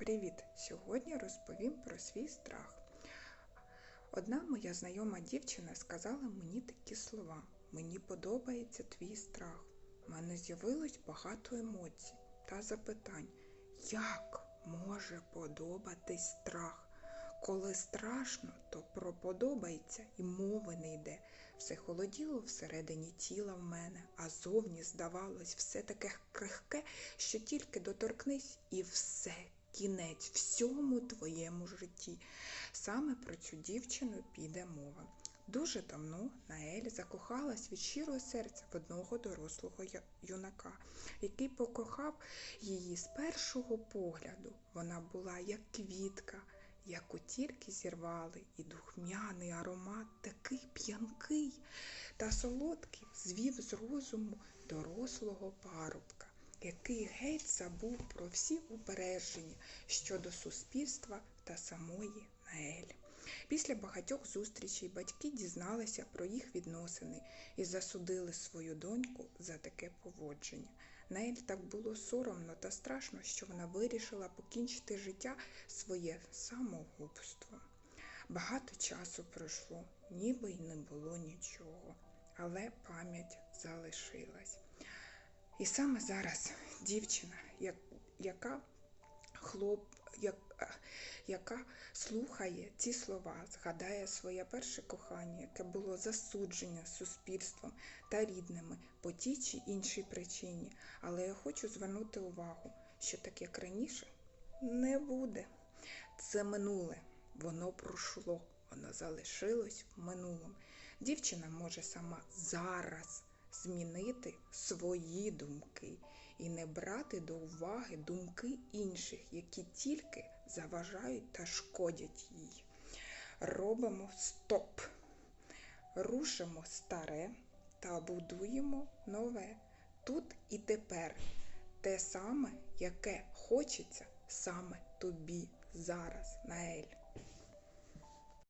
Привіт! Сьогодні розповім про свій страх. Одна моя знайома дівчина сказала мені такі слова: Мені подобається твій страх. У мене з'явилось багато емоцій та запитань, як може подобатись страх? Коли страшно, то про подобається і мови не йде. Все холоділо всередині тіла в мене, а зовні, здавалось, все таке крихке, що тільки доторкнись, і все, кінець всьому твоєму житті. Саме про цю дівчину піде мова. Дуже давно Наель закохалась від щирого серця в одного дорослого юнака, який покохав її з першого погляду. Вона була як квітка яку тільки зірвали, і духмяний аромат такий п'янкий та солодкий звів з розуму дорослого парубка, який геть забув про всі упередження щодо суспільства та самої Наель. Після багатьох зустрічей батьки дізналися про їх відносини і засудили свою доньку за таке поводження. Нейль так було соромно та страшно, що вона вирішила покінчити життя своє самогубство. Багато часу пройшло, ніби й не було нічого, але пам'ять залишилась. І саме зараз дівчина, яка хлоп, як, яка слухає ці слова, згадає своє перше кохання, яке було засуджене суспільством та рідними по тій чи іншій причині. Але я хочу звернути увагу, що так як раніше не буде. Це минуле, воно пройшло, воно залишилось в минулому. Дівчина може сама зараз змінити свої думки і не брати до уваги думки інших, які тільки заважають та шкодять їй. Робимо стоп, рушимо старе та будуємо нове. Тут і тепер те саме, яке хочеться саме тобі зараз, Наель.